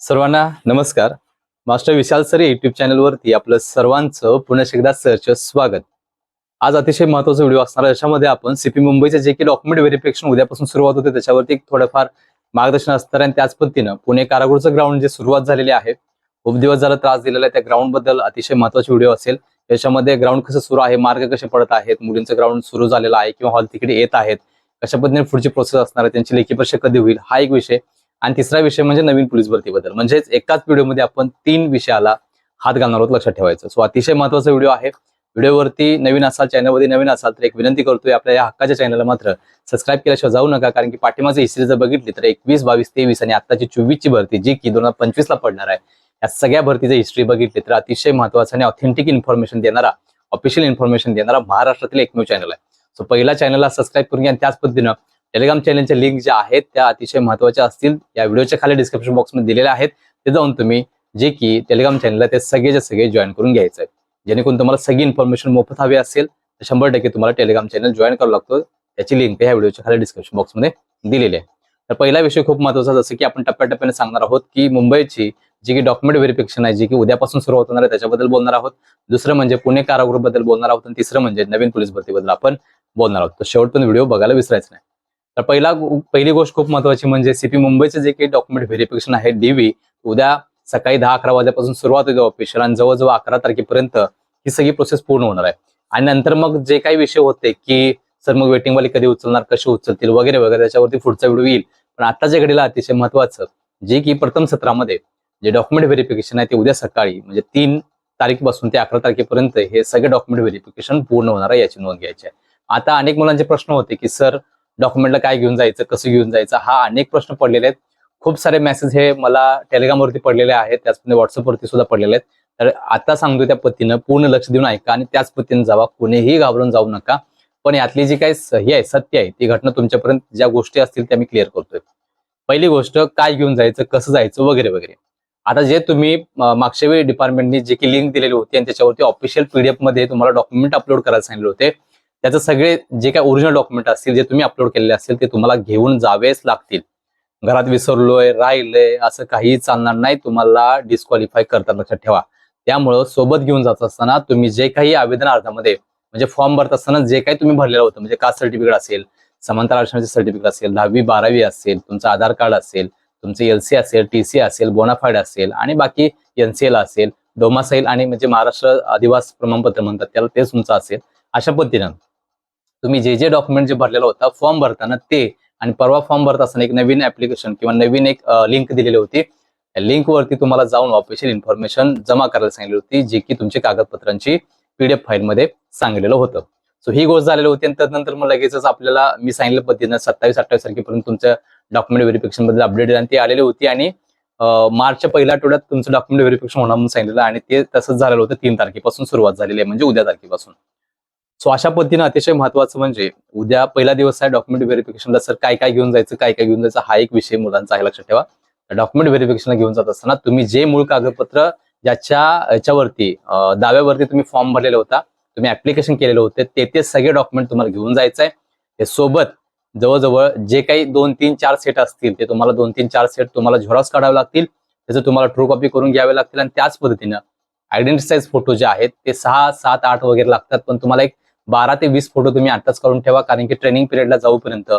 सर्वांना नमस्कार. मास्टर विशाल sir YouTube चॅनलवरती आपलं सर्वांचं पुन्हा एकदा सरचं स्वागत. आज अतिशय महत्त्वाचा व्हिडिओ असणार आहे. याच्यामध्ये आपण सीपी मुंबईचे जे काही डॉक्युमेंट व्हेरिफिकेशन उद्यापासून सुरुवात होते त्याच्यावरती एक थोडंफार मार्गदर्शन असणार आणि त्याच पद्धतीनं पुणे कारागृहचं ग्राउंड जे सुरुवात झालेली आहे खूप दिवस झाला त्रास दिलेला आहे. त्या ग्राउंडबद्दल अतिशय महत्त्वाचे व्हिडिओ असेल. याच्यामध्ये ग्राउंड कसं सुरू आहे मार्ग कसे पडत आहेत मुलींचं ग्राउंड सुरू झालेलं आहे किंवा हॉल तिकडे येत आहेत कशा पद्धतीने पुढची प्रोसेस असणार आहे त्यांची लेखी परीक्षा कधी होईल हा एक विषय. आणि तिसरा विषय म्हणजे नवीन पोलीस भरतीबद्दल. म्हणजेच एकाच व्हिडिओमध्ये आपण तीन विषयाला हात घालणार आहोत लक्षात ठेवायचं. सो अतिशय महत्त्वाचा व्हिडिओ आहे. व्हिडिओवरती नवीन असाल चॅनलवरती नवीन असाल तर एक विनंती करतोय आपल्या या हक्काच्या चॅनलला मात्र सबस्क्राईब केल्याशिवाय जाऊ नका कारण की पाठीमागची हिस्ट्री जर बघितली तर एकवीस बावीस तेवीस आणि आताची चोवीसची भरती जी की दोन हजार पंचवीसला पडणार आहे या सगळ्या भरतीची हिस्ट्री बघितली तर अतिशय महत्वाचं आणि ऑथेंटिक इन्फॉर्मेशन देणारा ऑफिशियल इन्फॉर्मेशन देणारा महाराष्ट्रातील एकमेव चॅनल आहे. सो पहिला चॅनलला सबस्क्राईब करून घ्या आणि त्याच पद्धतीनं टेलिग्राम चॅनलच्या लिंक ज्या आहेत त्या अतिशय महत्त्वाच्या असतील. या व्हिडिओच्या खाली डिस्क्रिप्शन बॉक्समध्ये दिलेल्या आहेत. ते जाऊन तुम्ही जे की टेलिग्राम चॅनलला ते सगळेच्या सगळे जॉईन करून घ्यायचं आहे जेणेकरून तुम्हाला सगळी इन्फॉर्मेशन मोफत हवी असेल तर शंभर टक्के तुम्हाला टेलिग्राम चॅनल जॉईन करावं लागतो. त्याची लिंक ह्या व्हिडिओच्या खाली डिस्क्रिप्शन बॉक्समध्ये दिलेली आहे. तर पहिला विषय खूप महत्त्वाचा जसं की आपण टप्प्याटप्प्याने सांगणार आहोत की मुंबईची जी की डॉक्युमेंट व्हेरिफिकेशन आहे जी की उद्यापासून सुरुवात होणार आहे त्याच्याबद्दल बोलणार आहोत. दुसरं म्हणजे पुणे कारागृहबद्दल बोलणार आहोत. आणि तिसरं म्हणजे नवीन पोलीस भरतीबद्दल आपण बोलणार आहोत. तर शेवटपर्यंत व्हिडिओ बघायला विसरायचं नाही. तर पहिला पहिली गोष्ट खूप महत्वाची म्हणजे सीपी मुंबईचं जे काही डॉक्युमेंट व्हेरिफिकेशन आहे डीव्ही उद्या सकाळी दहा अकरा वाजल्यापासून सुरुवात होते ऑफिशियल आणि जवळजवळ अकरा तारखेपर्यंत ही सगळी प्रोसेस पूर्ण होणार आहे. आणि नंतर मग जे काही विषय होते की सर मग वेटिंगवाले कधी उचलणार कसे उचलतील? वगैरे वगैरे त्याच्यावरती पुढचा व्हिडिओ येईल. पण आताच्या घडीला अतिशय महत्वाचं जे की प्रथम सत्रामध्ये जे डॉक्युमेंट व्हेरिफिकेशन आहे ते उद्या सकाळी म्हणजे तीन तारीखपासून ते अकरा तारखेपर्यंत हे सगळे डॉक्युमेंट व्हेरिफिकेशन पूर्ण होणार आहे याची नोंद घ्यायची आहे. आता अनेक मुलांचे प्रश्न होते की सर डॉक्युमेंटला काय घेऊन जायचं कसं घेऊन जायचं हा अनेक प्रश्न पडलेले आहेत. खूप सारे मेसेज हे मला टेलिग्रामवरती पडलेले आहेत त्याचप्रमाणे व्हॉट्सअपवरती सुद्धा पडलेले आहेत. तर आता सांगतो त्या पद्धतीनं पूर्ण लक्ष देऊन ऐका आणि त्याच पद्धतीने जावा कुणीही घाबरून जाऊ नका. पण यातली जी काही सही हे आहे सत्य आहे ती घटना तुमच्यापर्यंत ज्या गोष्टी असतील त्या मी क्लिअर करतोय. पहिली गोष्ट काय घेऊन जायचं कसं जायचं वगैरे वगैरे. आता जे तुम्ही मागच्या वेळी डिपार्टमेंटनी जे की लिंक दिलेली होती आणि त्याच्यावरती ऑफिशियल पीडीएफमध्ये तुम्हाला डॉक्युमेंट अपलोड करायला सांगितले होते त्याचं सगळे जे काही ओरिजिनल डॉक्युमेंट असतील जे तुम्ही अपलोड केलेले असतील ते तुम्हाला घेऊन जावेच लागतील. घरात विसरलोय राहिलंय असं काही चालणार नाही तुम्हाला डिस्क्वालिफाय करतात लक्षात ठेवा. त्यामुळं सोबत घेऊन जात असताना तुम्ही जे काही आवेदन अर्जामध्ये म्हणजे फॉर्म भरत असताना जे काही तुम्ही भरलेलं होतं म्हणजे कास्ट सर्टिफिकेट असेल समांतर आरक्षणाचे सर्टिफिकेट असेल दहावी बारावी असेल तुमचं आधार कार्ड असेल तुमचं एलसी असेल टीसी असेल बोनाफाईड असेल आणि बाकी एनसीएल असेल डोमासाईल आणि म्हणजे महाराष्ट्र आदिवास प्रमाणपत्र म्हणतात त्याला तेच तुमचं असेल अशा पद्धतीनं. तुम्ही जे जे डॉक्युमेंट जे भरलेलं होता फॉर्म भरताना ते आणि परवा फॉर्म भरत असताना एक नवीन ऍप्लिकेशन किंवा नवीन एक लिंक दिलेली होती. त्या लिंक वरती तुम्हाला जाऊन ऑफिशियल इन्फॉर्मेशन जमा करायला सांगितली होती जी की तुमची कागदपत्रांची पीडीएफ फाईलमध्ये सांगितलेलं होतं. सो ही गोष्ट झालेली होती आणि त्यानंतर मग लगेचच आपल्याला मी सांगितलं पद्धतीनं सत्तावीस अठ्ठावीस तारखेपर्यंत तुमचं डॉक्युमेंट व्हेरिफिकेशनबद्दल अपडेट आणि ती आलेली होती आणि मार्चच्या पहिल्या आठवड्यात तुमचं डॉक्युमेंट व्हेरिफिकेशन होणार म्हणून सांगितलं आणि ते तसंच झालेलं होतं. तीन तारखेपासून सुरुवात झालेली आहे म्हणजे उद्या तारखेपासून. सो अशा पद्धतीनं अतिशय महत्वाचं म्हणजे उद्या पहिला दिवस आहे डॉक्युमेंट व्हेरिफिकेशनला सर काय काय घेऊन जायचं काय काय घेऊन जायचं हा एक विषय मुलांचा आहे लक्षात ठेवा. डॉक्युमेंट व्हेरिफिकेशनला घेऊन जात असताना तुम्ही जे मूळ कागदपत्र ज्याच्या याच्यावरती दाव्यावरती तुम्ही फॉर्म भरलेला होता तुम्ही ऍप्लिकेशन केलेलं होते ते ते सगळे डॉक्युमेंट तुम्हाला घेऊन जायचं आहे. हे सोबत जवळजवळ जे काही दोन तीन चार सेट असतील ते तुम्हाला दोन तीन चार सेट तुम्हाला झेरॉक्स काढावे लागतील. त्याचं तुम्हाला ट्रू कॉपी करून घ्यावे लागतील. आणि त्याच पद्धतीनं आयडेंटिटी साईज फोटो जे आहेत ते सहा सात आठ वगैरे लागतात. पण तुम्हाला एक बारा ते वीस फोटो तुम्ही आताच काढून ठेवा कारण की ट्रेनिंग पिरियडला जाऊपर्यंत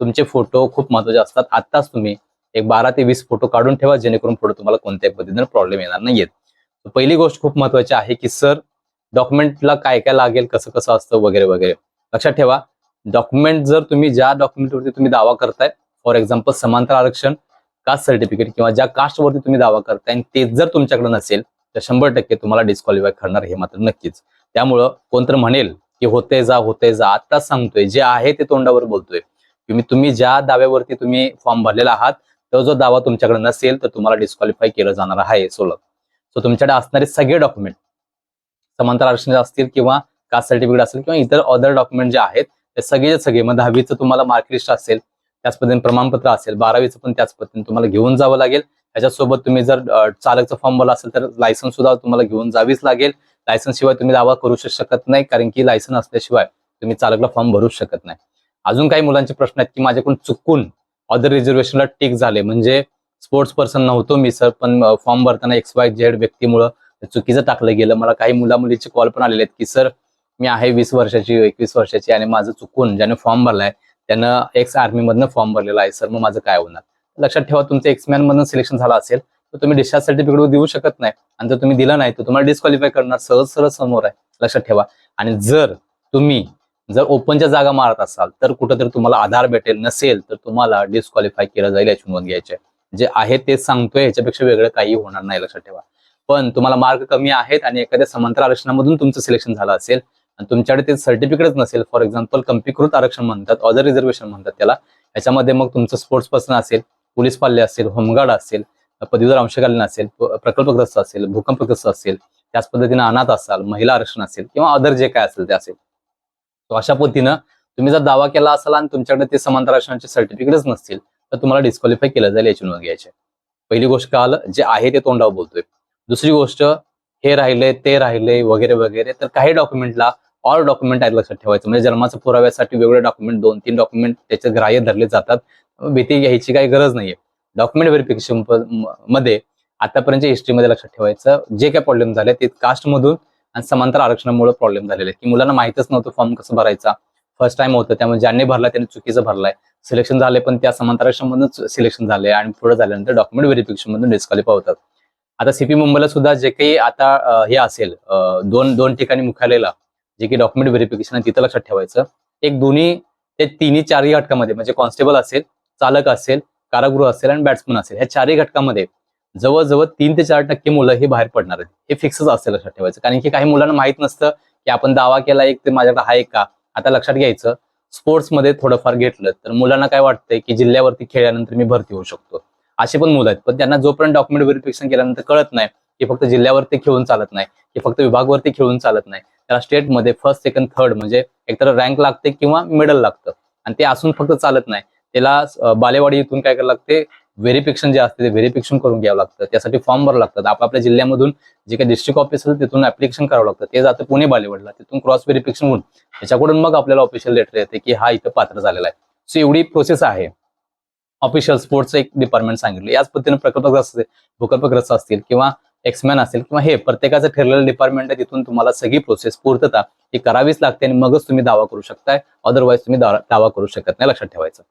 तुमचे फोटो खूप महत्त्वाचे असतात. आत्ताच तुम्ही एक बारा ते वीस फोटो काढून ठेवा जेणेकरून पुढे तुम्हाला कोणत्याही पद्धतीनं प्रॉब्लेम येणार नाहीयेत. पहिली गोष्ट खूप महत्वाची आहे की सर डॉक्युमेंटला काय काय लागेल कसं कसं असतं वगैरे वगैरे. लक्षात ठेवा डॉक्युमेंट जर तुम्ही ज्या डॉक्युमेंटवरती तुम्ही दावा करताय फॉर एक्झाम्पल समांतर आरक्षण कास्ट सर्टिफिकेट किंवा ज्या कास्टवरती तुम्ही दावा करताय आणि ते जर तुमच्याकडे नसेल तर शंभर टक्के तुम्हाला डिस्क्वालिफाय करणार हे मात्र नक्कीच. त्यामुळं कोणतर म्हणेल की होते जा होते जा आता सांगतोय जे आहे ते तोंडावर बोलतोय. तुम्ही तुम्ही ज्या दाव्यावरती तुम्ही फॉर्म भरलेला आहात तो जो दावा तुमच्याकडे नसेल तर तुम्हाला डिस्क्वालिफाय केलं जाणार आहे सोलत सो तुमच्याकडे असणारे सगळे डॉक्युमेंट समांतर आरक्षण असतील किंवा कास्ट सर्टिफिकेट असेल किंवा इतर अदर डॉक्युमेंट जे आहेत ते सगळे सगळे मग दहावीचं तुम्हाला मार्कलिस्ट असेल त्याच पद्धतीने प्रमाणपत्र असेल बारावीचं पण त्याच पद्धतीने तुम्हाला घेऊन जावं लागेल. त्याच्यासोबत तुम्ही जर चालकचा फॉर्म भरला असेल तर लायसन्स सुद्धा तुम्हाला घेऊन जावीच लागेल. लायसन्स शिवाय तुम्ही दावा करू शकत नाही कारण की लायसन्स असल्याशिवाय तुम्ही चालकला फॉर्म भरू शकत नाही. अजून काही मुलांचे प्रश्न आहेत की माझ्याकडून चुकून अदर रिझर्वेशनला टिक झाले. म्हणजे स्पोर्ट्स पर्सन नव्हतो मी सर पण फॉर्म भरताना एक्स वाय झेड व्यक्तीमुळं चुकीचं टाकलं गेलं. मला काही मुला मुलीचे कॉल पण आलेले आहेत की सर मी आहे वीस वर्षाची एकवीस वर्षाची आणि माझं चुकून ज्याने फॉर्म भरलाय त्यानं एक्स आर्मी मधनं फॉर्म भरलेला आहे. सर मग माझं काय होणार? लक्षात ठेवा तुमचं एक्समॅन मधून सिलेक्शन झालं असेल तर तुम्ही डिस्चार्ज सर्टिफिकेट देऊ शकत नाही. आणि जर तुम्ही दिलं नाही तर तुम्हाला डिस्क्वालिफाय करणार सहज सरळ समोर आहे लक्षात ठेवा. आणि जर तुम्ही जर ओपनच्या जागा मारत असाल तर कुठंतरी तुम्हाला आधार भेटेल नसेल तर तुम्हाला डिस्क्वालिफाय केलं जाईल याची नोंद घ्यायची जे आहे ते सांगतोय ह्याच्यापेक्षा वेगळं काही होणार नाही लक्षात ठेवा. पण तुम्हाला मार्क कमी आहेत आणि एखाद्या समांतर आरक्षणामधून तुमचं सिलेक्शन झालं असेल आणि तुमच्याकडे ते सर्टिफिकेटच नसेल फॉर एक्झाम्पल कंपीकृत आरक्षण म्हणतात ऑदर रिझर्वेशन म्हणतात त्याला याच्यामध्ये मग तुमचं स्पोर्ट्स पर्सन असेल पोलीस पाल्य असेल होमगार्ड असेल पदवीधर अंशकालीन असेल प्रकल्पग्रस्त असेल भूकंपग्रस्त असेल त्याच पद्धतीने अनाथ असाल महिला आरक्षण असेल किंवा अदर जे काय असेल ते असेल. तो अशा पद्धतीनं तुम्ही जर दावा केला असाल आणि तुमच्याकडे ते समांतर आरक्षणाचे सर्टिफिकेटच नसतील तर तुम्हाला डिस्क्वालिफाय केलं जाईल याची नोंद घ्यायची. पहिली गोष्ट काल जे आहे ते तोंडावर बोलतोय. दुसरी गोष्ट हे राहिले ते राहिले वगैरे वगैरे तर काही डॉक्युमेंटला ऑल डॉक्युमेंट आहेत लक्षात ठेवायचं. म्हणजे जन्माचं पुराव्यासाठी वेगळे डॉक्युमेंट दोन तीन डॉक्युमेंट त्याचे ग्राह्य धरले जातात. भीती घ्यायची काही गरज नाहीये. डॉक्युमेंट व्हेरिफिकेशनमध्ये आतापर्यंतच्या हिस्ट्रीमध्ये लक्षात ठेवायचं. जे काही प्रॉब्लेम झाले ते कास्टमधून आणि समांतर आरक्षणामुळे प्रॉब्लेम झालेले आहेत. की मुलांना माहितच नव्हतं फॉर्म कसं भरायचा. फर्स्ट टाइम होतं. त्यामुळे ज्यांनी भरला त्यांनी चुकीचं भरलाय. सिलेक्शन झाले पण त्या समांतर आरक्षणामधूनच सिलेक्शन झाले आणि पुढे झाल्यानंतर डॉक्युमेंट व्हेरिफिकेशन मधून डिस्क्वालिफाय होतात. आता सीपी मुंबईला सुद्धा जे काही आता हे असेल दोन दोन ठिकाणी मुख्यालयाला जे काही डॉक्युमेंट व्हेरिफिकेशन आहे तिथं लक्षात ठेवायचं. एक दोन्ही ते तिन्ही चारही घटकामध्ये म्हणजे कॉन्स्टेबल असेल चालक असेल कारागृह असेल आणि बॅट्समन असेल ह्या चारही घटकामध्ये जवळजवळ तीन ते चार टक्के मुलं हे बाहेर पडणार आहेत. हे फिक्सच असेल लक्षात ठेवायचं. कारण की काही मुलांना माहीत नसतं की आपण दावा केला एक ते माझ्याकडे आहे का? आता लक्षात घ्यायचं स्पोर्ट्समध्ये थोडंफार घेतलं तर मुलांना काय वाटतंय की जिल्ह्यावरती खेळल्यानंतर मी भरती होऊ शकतो? असे पण मुलं आहेत. पण त्यांना जोपर्यंत डॉक्युमेंट व्हेरिफिकेशन केल्यानंतर कळत नाही की फक्त जिल्ह्यावरती खेळून चालत नाही की फक्त विभागवरती खेळून चालत नाही त्याला स्टेटमध्ये फर्स्ट सेकंड थर्ड म्हणजे एकतर रँक लागते किंवा मेडल लागतं. आणि ते असून फक्त चालत नाही. त्याला बालेवाडी इथून काय करावं लागते? व्हेरिफिकेशन जे असते ते व्हेरिफिकेशन करून घ्यावं लागतं. त्यासाठी फॉर्म भरावं लागतात आपापल्या जिल्ह्यामधून जे काही डिस्ट्रिक्ट ऑफिस असेल तिथून ऍप्लिकेशन करावं लागतं. ते जातं पुणे बालेवाडीला. तिथून क्रॉस व्हेरिफिकेशन होऊन त्याच्याकडून मग आपल्याला ऑफिशियल लेटर येते की हा इथं पात्र झालेला आहे. सो एवढी प्रोसेस आहे. ऑफिशियल स्पोर्ट्सचं एक डिपार्टमेंट सांगितलं. याच पद्धतीने प्रकल्पग्रस्त असतील भूकंपग्रस्त असतील किंवा एक्समॅन असेल किंवा हे प्रत्येकाचं ठरलेलं डिपार्टमेंट आहे तिथून तुम्हाला सगळी प्रोसेस पूर्तता ही करावीच लागते आणि मगच तुम्ही दावा करू शकताय. अदरवाईज तुम्ही दावा करू शकत नाही. लक्षात ठेवायचं.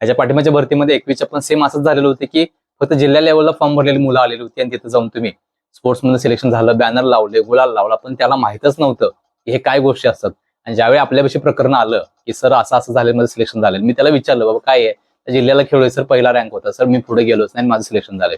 ह्याच्या पाठिंबाच्या भरतीमध्ये एकवीसच्या पण सेम असंच झालेलं होतं की फक्त जिल्हा लेवलला फॉर्म भरलेली मुलं आलेली होती आणि तिथं जाऊन तुम्ही स्पोर्ट्समध्ये सिलेक्शन झालं बॅनर लावले गुलाल लावला पण त्याला माहितच नव्हतं की हे काय गोष्टी असतात. आणि ज्यावेळी आपल्यापाशी प्रकरण आलं की सर असं असं झालं माझं सिलेक्शन झालं मी त्याला विचारलं बाबा काय आहे? त्या जिल्ह्याला खेळलोय सर पहिला रँक होता. सर मी पुढे गेलोच नाही माझं सिलेक्शन झालंय.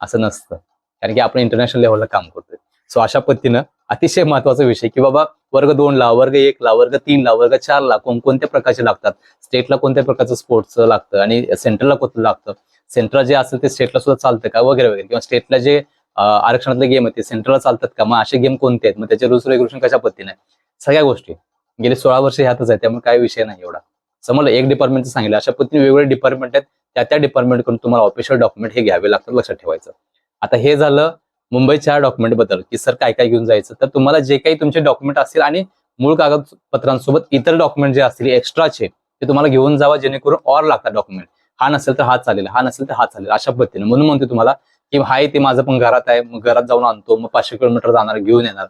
असं नसतं. कारण की आपण इंटरनॅशनल लेवलला काम करतोय. सो अशा पद्धतीनं अतिशय महत्त्वाचा विषय की बाबा वर्ग दोन ला वर्ग एक ला वर्ग तीन ला वर्ग चार ला कोणकोणत्या प्रकारचे लागतात? स्टेटला कोणत्या प्रकारचं स्पोर्ट्सचं लागतं? आणि सेंट्रलला कोणतं लागतं? सेंट्रल जे असेल ते स्टेटला सुद्धा चालतं का? वगैरे वगैरे. किंवा स्टेटला जे आरक्षणातले गेम आहेत ते सेंट्रलला चालतात का? मग असे गेम कोणते आहेत? मग त्याचे रुल्स रेग्युलेशन कशा पद्धतीने सगळ्या गोष्टी. गेले सोळा वर्ष ह्यातच आहे त्यामुळे काही विषय नाही एवढा. समजलं एक डिपार्टमेंटचं सांगितलं. अशा पद्धतीने वेगवेगळे डिपार्टमेंट आहेत. त्या त्या डिपार्टमेंटकडून तुम्हाला ऑफिशियल डॉक्युमेंट हे घ्यावे लागतात लक्षात ठेवायचं. आता हे झालं मुंबईच्या डॉक्युमेंटबद्दल की सर काय काय घेऊन जायचं? तर तुम्हाला जे काही तुमचे डॉक्युमेंट असतील आणि मूळ कागदपत्रांसोबत इतर डॉक्युमेंट जे असतील एक्स्ट्राचे ते तुम्हाला घेऊन जावा जेणेकरून और लागतात डॉक्युमेंट हा नसेल तर हा चालेल हा नसेल तर हा चालेल अशा पद्धतीने. म्हणून म्हणते तुम्हाला की हाय ते माझं पण घरात आहे मग घरात जाऊन आणतो मग पाचशे किलोमीटर जाणार घेऊन येणार.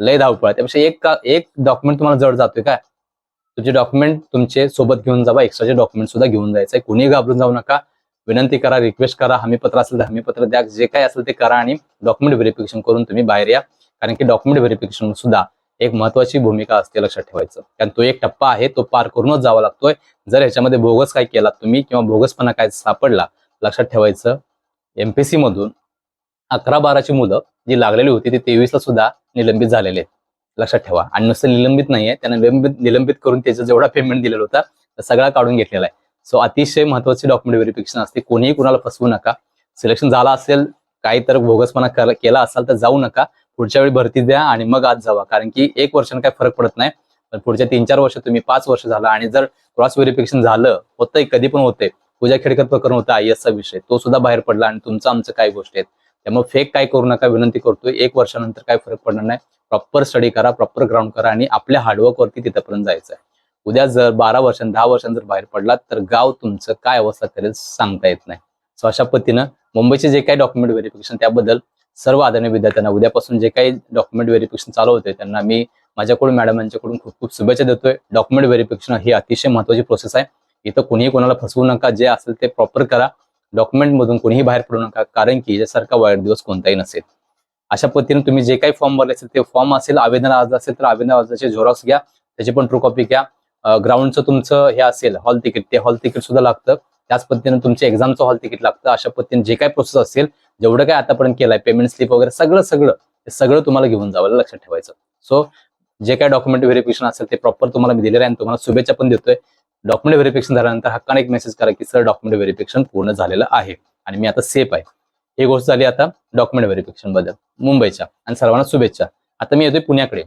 लय धावपळ आहे. त्यापेक्षा एक का एक डॉक्युमेंट तुम्हाला जड जातोय काय? तुमचे डॉक्युमेंट तुमचे सोबत घेऊन जावा एक्स्ट्राचे डॉक्युमेंट सुद्धा घेऊन जायचं आहे कुणी घाबरून जाऊ नका. विनंती करा रिक्वेस्ट करा हमीपत्र असेल तर हमीपत्र द्या. जे काय असेल ते करा आणि डॉक्युमेंट व्हेरिफिकेशन करून तुम्ही बाहेर या. कारण की डॉक्युमेंट व्हेरिफिकेशन सुद्धा एक महत्वाची भूमिका असते लक्षात ठेवायचं. कारण तो एक टप्पा आहे तो पार करूनच जावा लागतोय. जर ह्याच्यामध्ये बोगस काय केला तुम्ही किंवा बोगसपणा काय सापडला लक्षात ठेवायचं. एमपीसी मधून अकरा बाराची मुलं जी लागलेली होती ती तेवीसला सुद्धा निलंबित झालेले आहेत. लक्षात ठेवा. आणि नुसतं निलंबित नाहीये त्यांना निलंबित निलंबित करून त्याचा जेवढा पेमेंट दिलेला होता सगळा काढून घेतलेला आहे. सो अतिशय महत्वाची डॉक्युमेंट व्हेरिफिकेशन असते. कोणीही कुणाला फसवू नका. सिलेक्शन झाला असेल काही तर बोगसपणा केला असाल तर जाऊ नका. पुढच्या वेळी भरती द्या आणि मग आज जावा. कारण की एक वर्षाने काय फरक पडत नाही. पण पुढच्या तीन चार वर्ष तुम्ही पाच वर्ष झाला आणि जर क्रॉस व्हेरिफिकेशन झालं होतंय कधी पण होते पूजा खेडकर प्रकरण होता आय चा विषय. तो सुद्धा बाहेर पडला आणि तुमचं आमचं काय गोष्टी आहेत. त्यामुळे फेक काय करू नका विनंती करतोय. एक वर्षानंतर काय फरक पडणार नाही. प्रॉपर स्टडी करा प्रॉपर ग्राउंड करा आणि आपल्या हार्डवर्कवरती तिथपर्यंत जायचं आहे उद्या जर बारा वर्षां दहा वर्षां जर बाहेर पडलात तर गाव तुमचं काय अवस्था करेल सांगता येत नाही. सो अशा पद्धतीनं मुंबईचे जे काही डॉक्युमेंट व्हेरिफिकेशन त्याबद्दल सर्व आदरणीय विद्यार्थ्यांना उद्यापासून जे काही डॉक्युमेंट व्हेरिफिकेशन चालू होते त्यांना मी माझ्याकडून मॅडम यांच्याकडून खूप खूप शुभेच्छा देतोय. डॉक्युमेंट व्हेरिफिकेशन ही अतिशय महत्वाची प्रोसेस आहे. इथं कोणीही कोणाला फसवू नका जे असेल ते प्रॉपर करा. डॉक्युमेंट मधून कोणीही बाहेर पडू नका कारण की याच्यासारखा वाईट दिवस कोणताही नसेल. अशा पद्धतीने तुम्ही जे काही फॉर्म भरले असेल ते फॉर्म असेल आवेदन अर्ज असेल तर आवेदन अर्जाचे झेरॉक्स घ्या. त्याची पण ट्रू कॉपी घ्या. ग्राउंडचं तुमचं हे असेल हॉल तिकीट ते हॉल तिकीट सुद्धा लागतं. त्याच पद्धतीने तुमच्या एक्झामचं हॉल तिकीट लागतं. अशा पद्धतीने जे काय प्रोसेस असेल जेवढं काय आतापर्यंत केलंय पेमेंट स्लिप वगैरे सगळं सगळं सगळं तुम्हाला घेऊन जावं लक्षात ठेवायचं. सो जे काय डॉक्युमेंट व्हेरिफिकेशन असेल ते प्रॉपर तुम्हाला मी दिलेलं आहे आणि तुम्हाला शुभेच्छा पण देतोय. डॉक्युमेंट व्हेरिफिकेशन झाल्यानंतर हक्काने एक मेसेज करा की सर डॉक्युमेंट व्हेरिफिकेशन पूर्ण झालेलं आहे आणि मी आता सेफ आहे. ही गोष्ट झाली आता डॉक्युमेंट व्हेरिफिकेशनबद्दल. मुंबईच्या. आणि सर्वांना शुभेच्छा. आता मी येतोय पुण्याकडे.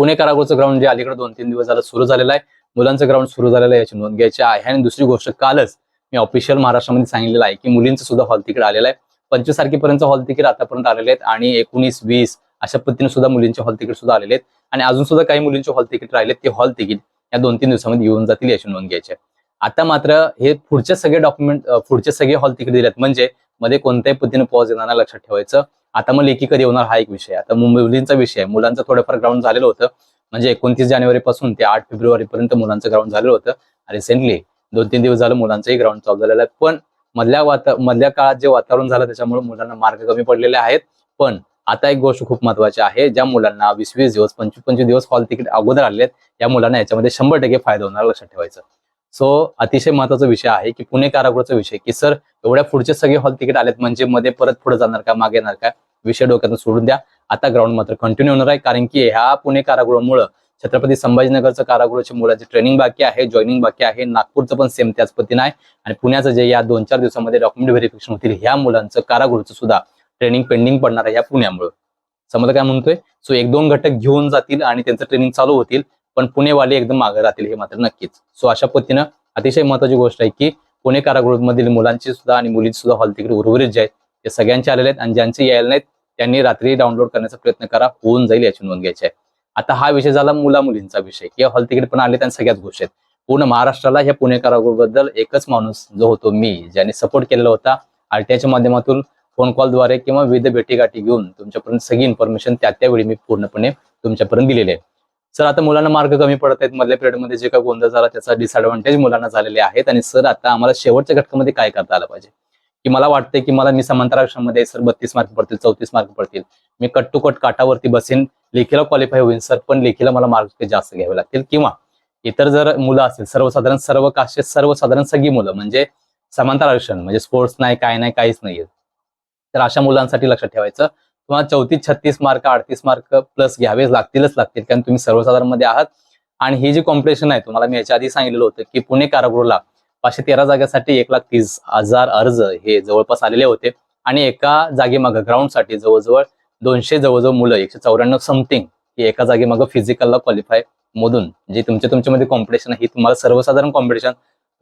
पुणे कारागृहचं ग्राउंड जे अलीकडे दोन तीन दिवस झालं सुरू झालेलं आहे. मुलांचं ग्राउंड सुरू झालेलं आहे याची नोंद घ्यायची आहे. आणि दुसरी गोष्ट कालच मी ऑफिशियल महाराष्ट्रामध्ये सांगितलेलं आहे की मुलींचं सुद्धा हॉल तिकीट आलेलं आहे. पंचवीस तारखेपर्यंत हॉल तिकीट आतापर्यंत आलेले आहेत आणि एकोणीस वीस अशा पद्धतीने सुद्धा मुलींचे हॉल तिकीट सुद्धा आलेले आहेत. आणि अजून सुद्धा काही मुलींचे हॉल तिकीट राहिले ते हॉल तिकीट या दोन तीन दिवसामध्ये येऊन जातील याची नोंद घ्यायची आहे. आता मात्र हे पुढचे सगळे डॉक्युमेंट पुढचे सगळे हॉल तिकीट दिलेत. म्हणजे मध्ये कोणत्याही पद्धतीने पॉज येणार नाही लक्षात ठेवायचं. आता मग लेखी कधी होणार हा एक विषय. आता मुलींचा विषय. आहे मुलांचं थोडंफार ग्राउंड झालेलं होतं. म्हणजे एकोणतीस जानेवारी पासून ते आठ फेब्रुवारी पर्यंत मुलांचं ग्राउंड झालेलं होतं. रिसेंटली दोन तीन दिवस झालं मुलांचंही ग्राउंड चालू झालेलं आहे. पण मधल्या वाता मधल्या काळात जे वातावरण झालं त्याच्यामुळे मुलांना मार्क कमी पडलेले आहेत. पण आता एक गोष्ट खूप महत्वाची आहे. ज्या मुलांना वीस वीस दिवस पंचवीस पंचवीस दिवस हॉल तिकीट अगोदर आले आहेत या मुलांना याच्यामध्ये शंभर टक्के फायदा होणार लक्षात ठेवायचं. सो अतिशय महत्त्वाचा विषय आहे की पुणे कारागृहाचा विषय की सर एवढ्या पुढचे सगळे हॉल तिकीट आलेत म्हणजे मध्ये परत पुढे जाणार का मागे येणार का? विषय डोक्यातून सोडून द्या. आता ग्राउंड मात्र कंटिन्यू होणार आहे कारण की ह्या पुणे कारागृहामुळे छत्रपती संभाजीनगरचं कारागृहाच्या मुलाचे ट्रेनिंग बाकी आहे जॉईनिंग बाकी आहे नागपूरचं पण सेम त्याच पद्धतीने आहे. आणि पुण्याचं जे या दोन चार दिवसामध्ये डॉक्युमेंट व्हेरिफिकेशन होतील ह्या मुलांचं कारागृहाचं सुद्धा ट्रेनिंग पेंडिंग पडणार आहे या पुण्यामुळे. समजा काय म्हणतोय? सो एक दोन घटक घेऊन जातील आणि त्यांचं ट्रेनिंग चालू होतील. पण पुणेवाले एकदम मागे राहतील हे मात्र नक्कीच. सो अशा पद्धतीनं अतिशय महत्वाची गोष्ट आहे की पुणे कारागृहामधील मुलांची सुद्धा आणि मुलींची सुद्धा हॉल तिकीट उर्वरित जे आहेत ते सगळ्यांचे आलेले आहेत आणि ज्यांचे यायला नाहीत त्यांनी रात्री डाउनलोड करण्याचा प्रयत्न करा होऊन जाईल याची नोंद घ्यायची आहे. आता हा विषय झाला मुला मुलींचा विषय. किंवा हॉल तिकीट पण आले आणि सगळ्याच गोष्टी आहेत. पूर्ण महाराष्ट्राला ह्या पुणे कारागृहाबद्दल एकच माणूस जो होतो मी ज्याने सपोर्ट केलेला होता आरटीआयच्या माध्यमातून फोन कॉलद्वारे किंवा विविध भेटीगाठी घेऊन तुमच्यापर्यंत सगळी इन्फॉर्मेशन त्या त्यावेळी मी पूर्णपणे तुमच्यापर्यंत दिलेली आहे. सर आता मुलांना मार्क कमी पडत आहेत. मधल्या पिरियडमध्ये जे काही गोंधळ झाला त्याचा डिसएडव्हान्टेज मुलांना झालेले आहेत. आणि सर आता आम्हाला शेवटच्या घटकामध्ये काय करता आलं पाहिजे? की मला वाटतंय की मला मी समांतर सर बत्तीस मार्क पडतील चौतीस मार्क पडतील. मी कट टू कट काटावरती बसेन लेखीला क्वालिफाय होईल सर पण लेखीला मला मार्क जास्त घ्यावे लागतील. किंवा इतर जर मुलं असेल सर्वसाधारण सर्व काशे सर्वसाधारण सगळी मुलं म्हणजे समांतर आरक्षण म्हणजे स्पोर्ट्स नाही काय नाही काहीच नाहीये. तर अशा मुलांसाठी लक्षात ठेवायचं. तुम्हाला चौतीस छत्तीस मार्क अडतीस मार्क प्लस घ्यावेच लागतीलच लागतील कारण तुम्ही सर्वसाधारणमध्ये आहात. आणि ही जी कॉम्पिटिशन आहे तुम्हाला मी याच्या आधी सांगितलेलं होतं की पुणे कारागृहला पाचशे तेरा जागेसाठी एक लाख तीस हजार अर्ज हे जवळपास आलेले होते. आणि एका जागेमागं ग्राउंडसाठी जवळजवळ दोनशे जवळजवळ मुलं एकशे चौऱ्याण्णव समथिंग हे एका जागेमागं फिजिकलला क्वालिफाय मधून जे तुमच्या तुमच्यामध्ये कॉम्पिटिशन आहे ही तुम्हाला सर्वसाधारण कॉम्पिटिशन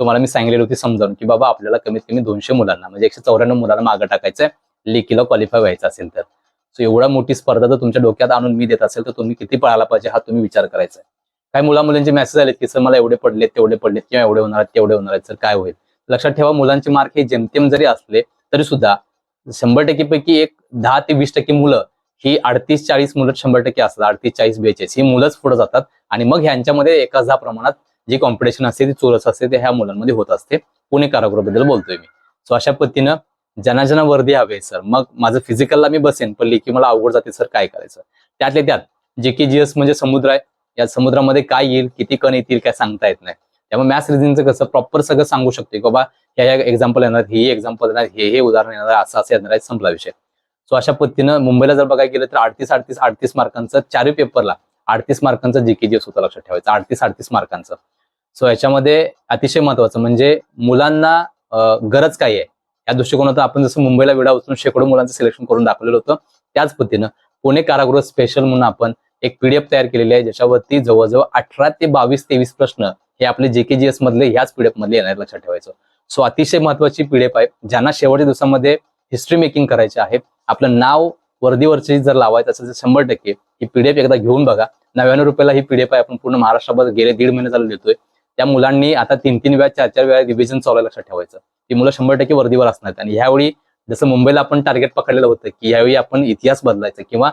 तुम्हाला मी सांगितलेली होती समजावून की बाबा आपल्याला कमीत कमी दोनशे मुलांना म्हणजे एकशे चौऱ्याण्णव मुलांना मागं टाकायचंय लेकीला क्वालिफाय व्हायचं असेल तर. सो एवढा मोठी स्पर्धा जर तुमच्या डोक्यात आणून मी देत असेल तर तुम्ही किती पळायला पाहिजे हा तुम्ही विचार करायचा आहे. काही मुला मुलांचे मेसेज आलेत की सर मला एवढे पडलेत तेवढे पडलेत किंवा एवढे होणार आहेत तेवढे होणार आहेत सर काय होईल? लक्षात ठेवा मुलांचे मार्क हे जेमतेम जरी असले तरी सुद्धा शंभर टक्के पैकी एक दहा ते वीस टक्के मुलं ही अडतीस चाळीस मुलं शंभर टक्के असतात अडतीस चाळीस बेचाळीस ही मुलंच पुढे जातात आणि मग ह्यांच्यामध्ये एका दहा प्रमाणात जी कॉम्पिटिशन असते ती चोरस असते ते ह्या मुलांमध्ये होत असते. पुणे कारागृहाबद्दल बोलतोय मी. सो अशा पद्धतीनं ज्यांना ज्यांना वर्दी हवे सर मग माझं फिजिकलला मी बसेन पण लेखी मला अवघड जाते सर काय करायचं? त्यातल्या त्यात जे की जीएस म्हणजे समुद्र आहे या समुद्रामध्ये काय येईल किती कण येतील काय सांगता येत नाही. त्यामुळे मॅथ्स रिझनिंगचं कसं प्रॉपर सगळं सांगू शकते की बाबा ह्या ह्या एक्झाम्पल येणार हे एक्झाम्पल येणार हे हे उदाहरण येणार असं असं येणार आहे संपला विषय. सो अशा पद्धतीनं मुंबईला जर बघायला गेलं तर अडतीस अडतीस अडतीस मार्कांचं चारही पेपरला अडतीस मार्कांचं जी के जीएस होतं लक्षात ठेवायचं अडतीस अडतीस मार्कांचं. सो याच्यामध्ये अतिशय महत्वाचं म्हणजे मुलांना गरज काय आहे? या दृष्टिकोनातून आपण जसं मुंबईला विडा उचलून शेकडो मुलांचं सिलेक्शन करून दाखवलेलं होतं त्याच पद्धतीनं पुणे कारागृह स्पेशल म्हणून आपण एक पीडीएफ तयार केलेली आहे ज्याच्यावरती जवळजवळ अठरा ते बावीस तेवीस प्रश्न हे आपले जे के जी एस मधले ह्याच पीडीएफ मधले येणार लक्षात ठेवायचं. सो अतिशय महत्वाची पीडीएफ आहे ज्यांना शेवटच्या दिवसामध्ये हिस्ट्री मेकिंग करायची आहे आपलं नाव वर्दीवरची जर लावायचं असेल तर शंभर टक्के ही पीडीएफ एकदा घेऊन बघा. नव्याण्णव रुपयाला ही पीडीएफ आहे आपण पूर्ण महाराष्ट्रामध्ये गेले दीड महिने चालू देतोय. त्या मुलांनी आता तीन तीन वेळा चार चार वेळा रिव्हिजन चालू लक्षात ठेवायचं. ती मुलं शंभर टक्के वर्दीवर असणार आणि ह्यावेळी जसं मुंबईला आपण टार्गेट पकडलेलं होतं की यावेळी आपण इतिहास बदलायचा किंवा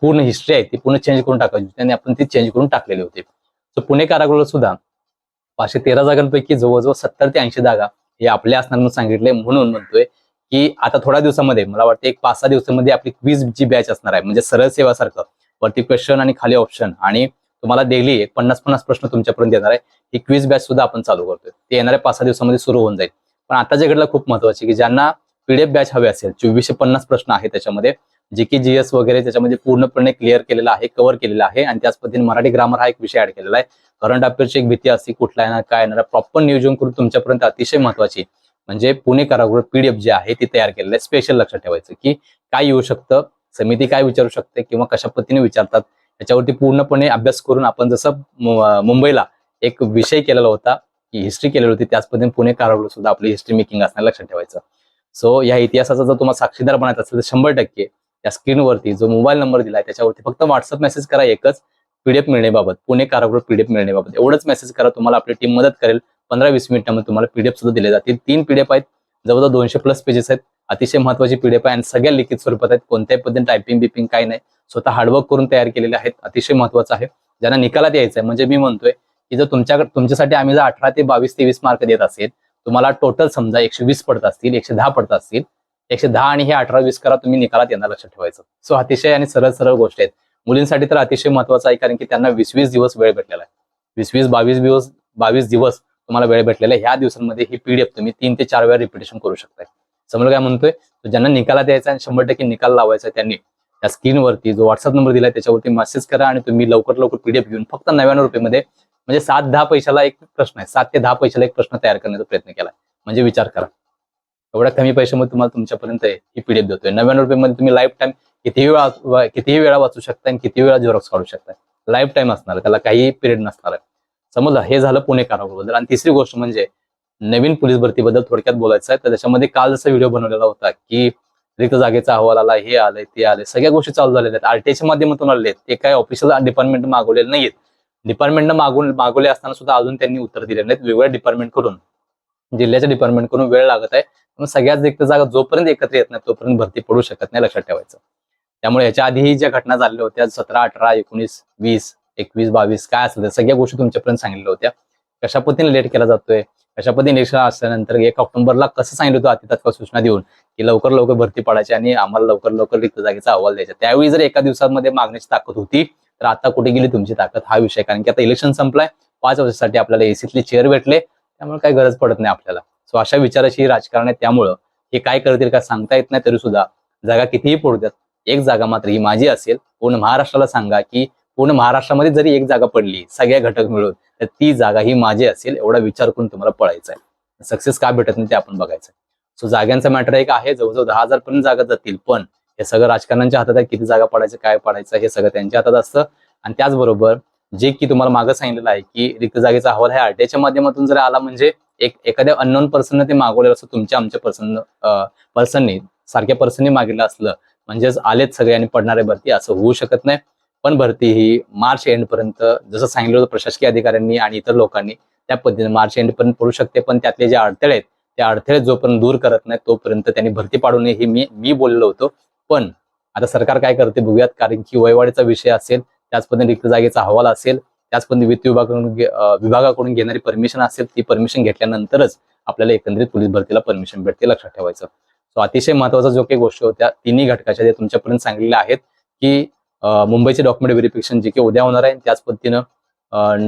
पूर्ण हिस्ट्री आहे ती पूर्ण चेंज करून टाकायची आणि आपण ती चेंज करून टाकलेली होती. तर पुणे कारागृहात सुद्धा पाचशे तेरा जागांपैकी जवळजवळ सत्तर ते ऐंशी जागा हे आपल्या असणार म्हणून सांगितले. म्हणून म्हणतोय की आता थोड्या दिवसामध्ये मला वाटतं एक पाच सहा दिवसामध्ये आपली क्वीज जी बॅच असणार आहे. म्हणजे सरळ सेवासारखं. वरती क्वेश्चन आणि खाली ऑप्शन आणि तुम्हाला डेली एक पन्नास पन्नास प्रश्न तुमच्यापर्यंत येणार आहे. ही क्विज बॅच सुद्धा आपण चालू करतोय. ते येणाऱ्या पाच सहा दिवसामध्ये सुरू होऊन जाईल. पण आता जे घडलं खूप महत्त्वाचे की ज्यांना पीडीएफ बॅच हवे असेल चोवीसशे पन्नास प्रश्न आहे त्याच्यामध्ये जे की जीएस वगैरे त्याच्यामध्ये पूर्णपणे क्लिअर केलेला आहे कव्हर केलेला आहे आणि त्याच पद्धतीने मराठी ग्रामर हा एक विषय ऍड केलेला आहे. करंट अफेअरची एक भीती असते कुठला येणार काय येणार प्रॉपर नियोजन करून तुमच्यापर्यंत अतिशय महत्वाची म्हणजे पुणे कारागृह पीडीएफ जे आहे ती तयार केलेलं आहे. स्पेशल लक्षात ठेवायचं की काय येऊ शकतं समिती काय विचारू शकते किंवा कशा पद्धतीने विचारतात याच्यावरती पूर्णपणे अभ्यास करून आपण जसं मुंबईला एक विषय केलेला होता की हिस्ट्री केलेली होती त्याच पद्धतीने पुणे कारागृह सुद्धा आपली हिस्ट्री मेकिंग असणार लक्षात ठेवायचं. सो या इतिहासाचा जर तुम्हाला साक्षीदार बनायचं असेल तर शंभर टक्के त्या स्क्रीनवरती जो मोबाईल नंबर दिलाय त्याच्यावरती फक्त व्हॉट्सअप मेसेज करा एकच पीडीएफ मिळण्याबाबत पुणे कारागृह पीडीएफ मिळण्याबाबत. एवढंच मेसेज करा तुम्हाला आपली टीम मदत करेल. पंधरा वीस मिनिटांमध्ये तुम्हाला पीडीएफ सुद्धा दिले जातील. तीन पीडीएफ आहेत. जवळजवळ दोनशे प्लस पेजेस आहेत. अतिशय महत्वाची पीडीएफ आहे. आणि सगळ्या लिखित स्वरूपात आहेत. कोणत्याही पद्धतीने टायपिंग बिपिंग काही नाही. स्वतः हार्डवर्क करून तयार केलेले आहेत. अतिशय महत्वाचं आहे. ज्यांना निकालात यायचं आहे म्हणजे मी म्हणतोय की जर तुमच्याकडे तुमच्यासाठी आम्ही जर अठरा ते बावीस तेवीस मार्क देत असेल तुम्हाला टोटल समजा एकशे वीस पडत असतील एकशे दहा पडत असतील एकशे दहा आणि हे अठरा वीस करा तुम्ही निकालात येणार लक्षात ठेवायचं. सो अतिशय आणि सरळ सरळ गोष्ट आहेत. मुलींसाठी तर अतिशय महत्वाचं आहे कारण की त्यांना वीस वीस दिवस वेळ भेटलेला आहे. वीस वीस बावीस दिवस बावीस दिवस तुम्हाला वेळ भेटलेला आहे. ह्या दिवसांमध्ये ही पीडीएफ तुम्ही तीन ते चार वेळा रिपिटेशन करू शकताय. समजलं काय म्हणतोय? ज्यांना निकाला द्यायचा आणि शंभर टक्के निकाल लावायचा त्यांनी. त्या स्क्रीनवरती जो व्हॉट्सअप नंबर दिलाय त्याच्यावरती मेसेज करा आणि तुम्ही लवकर लवकर पीडीएफ घेऊन फक्त नव्याण्णव रुपयेमध्ये म्हणजे सात दहा पैशाला एक प्रश्न आहे. सात ते दहा पैशाला एक प्रश्न तयार करण्याचा प्रयत्न केला म्हणजे विचार करा. एवढ्या कमी पैशामध्ये तुम्हाला तुमच्यापर्यंत ही पीडीएफ देतोय. नव्याण्णव रुपये मध्ये तुम्ही लाईफ टाईम कितीही वेळा कितीही वेळा वाचू शकता आणि किती वेळा झेरॉक्स काढू शकता लाईफ टाईम असणार त्याला काही पिरियड नसणार समजलं? हे झालं पुणे कारागृहाबद्दल. आणि तिसरी गोष्ट म्हणजे नवीन पोलीस भरतीबद्दल थोडक्यात बोलायचं आहे. तर त्याच्यामध्ये काल जसा व्हिडिओ बनवलेला होता की रिक्त जागेचा अहवाल आला हे आलंय ते आलंय सगळ्या गोष्टी चालू झालेल्या आहेत. आरटीआयच्या माध्यमातून आलेले आहेत. ते काय ऑफिशियल डिपार्टमेंट मागवलेले नाहीयेत. डिपार्टमेंटनं मागून मागवले असताना सुद्धा अजून त्यांनी उत्तर दिले नाहीत. वेगवेगळ्या डिपार्टमेंटकडून जिल्ह्याच्या डिपार्टमेंटकडून वेळ लागत आहे. म्हणून सगळ्याच रिक्त जागा जोपर्यंत एकत्र येत नाही तोपर्यंत भरती पडू शकत नाही लक्षात ठेवायचं. त्यामुळे याच्या आधीही ज्या घटना झालेल्या होत्या सतरा अठरा एकोणीस वीस एकवीस बावीस काय असेल सगळ्या गोष्टी तुमच्यापर्यंत सांगितल्या होत्या. कशा पद्धतीने लेट केला जातोय? अशा पद्धतीने इलेक्शन असल्यानंतर एक ऑक्टोबरला कसं सांगितलं होतं अति तत्काळ सूचना देऊन की लवकर लवकर भरती पडायची आणि आम्हाला लवकर लवकर रिक्त जागेचा अहवाल द्यायचा. त्यावेळी जर एका दिवसामध्ये मागण्याची ताकद होती तर आता कुठे गेली तुमची ताकद? हा विषय कारण की आता इलेक्शन संपलाय पाच वर्षासाठी आपल्याला एसीतले चेअर भेटले त्यामुळे काही गरज पडत नाही आपल्याला. सो अशा विचाराची राजकारण आहे त्यामुळं हे काय करतील का सांगता येत नाही तरी सुद्धा जागा कितीही पडू एक जागा मात्र ही माझी असेल. पूर्ण महाराष्ट्राला सांगा की पूर्ण महाराष्ट्रामध्ये जरी एक जागा पडली सगळ्या घटक मिळून तर ती जागा ही माझी असेल एवढा विचार करून तुम्हाला पळायचा आहे. सक्सेस का भेटत नाही ते आपण बघायचं सो जागांचा मॅटर एक आहे जवळजवळ दहा हजार पर्यंत जागा जातील पण हे सगळं राजकारण्यांच्या हातात आहे किती जागा पडायचं काय पडायचं हे सगळं त्यांच्या हातात असतं. आणि त्याचबरोबर जे की तुम्हाला मागं सांगितलेलं आहे की रिक्त जागेचा अहवाल हा आरटीआयच्या माध्यमातून जर आला म्हणजे एक एखाद्या अननोन पर्सनने ते मागवलेलं असं तुमच्या आमच्या पर्सन पर्सननी सारख्या पर्सननी मागितलं असलं म्हणजेच आलेच आणि पडणारे भरती असं होऊ शकत नाही. पण भरती ही मार्च एंड पर्यंत जसं सांगितलं होतं प्रशासकीय अधिकाऱ्यांनी आणि इतर लोकांनी त्या पद्धतीने मार्च एंड पर्यंत पडू शकते. पण त्यातले जे अडथळे आहेत ते अडथळे जोपर्यंत दूर करत नाही तोपर्यंत त्यांनी भरती पाडू नये हे मी मी बोललो होतो. पण आता सरकार काय करते बघूयात कारण की वयवाडीचा विषय असेल त्याच पद्धतीने रिक्त जागेचा अहवाल असेल त्याच पद्धतीने वित्त विभागाकडून विभागाकडून घेणारी परमिशन असेल ती परमिशन घेतल्यानंतरच आपल्याला एकंदरीत पोलीस भरतीला परमिशन भेटते लक्षात ठेवायचं. सो अतिशय महत्त्वाचा जो काही गोष्टी होत्या तिन्ही घटकाच्या जे तुमच्यापर्यंत सांगितलेल्या आहेत की मुंबईचे डॉक्युमेंट व्हेरिफिकेशन जे की उद्या होणार आहे त्याच पद्धतीनं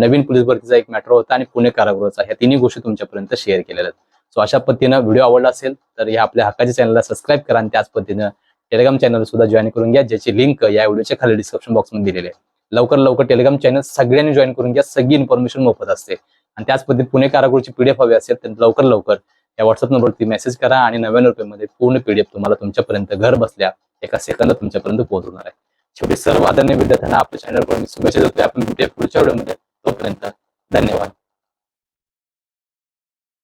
नवीन पोलीस भरतीचा एक मॅटर होता आणि पुणे कारागृहाचा. ह्या तिन्ही गोष्टी तुमच्यापर्यंत शेअर केलेल्या आहेत. सो अशा पद्धतीनं व्हिडिओ आवडला असेल तर या आपल्या हक्काच्या चॅनलला सबस्क्राईब करा आणि त्याच पद्धतीनं टेलिग्राम चॅनल सुद्धा जॉईन करून घ्या ज्याची लिंक या व्हिडिओच्या खाली डिस्क्रिप्शन बॉक्समध्ये दिलेली आहे. लवकर लवकर टेलिग्राम चॅनल सगळ्यांनी जॉईन करून घ्या सगळी इन्फॉर्मेशन मोफत असते. आणि त्याच पद्धतीने पुणे कारागृहची पीडीएफ हवी असेल तर लवकर लवकर या व्हॉट्सअप नंबरवरती मेसेज करा आणि नव्याण्णव रुपयामध्ये पूर्ण पीडीएफ तुम्हाला तुमच्यापर्यंत घर बसल्या एका सेकंदात तुमच्यापर्यंत पोहोचवणार आहे. शेवटी सर्व आदरणीय विद्यार्थ्यांना आपल्या चॅनलवर मी शुभेच्छा देतोय. आपण भेटूया पुढच्या व्हिडिओमध्ये. तोपर्यंत धन्यवाद.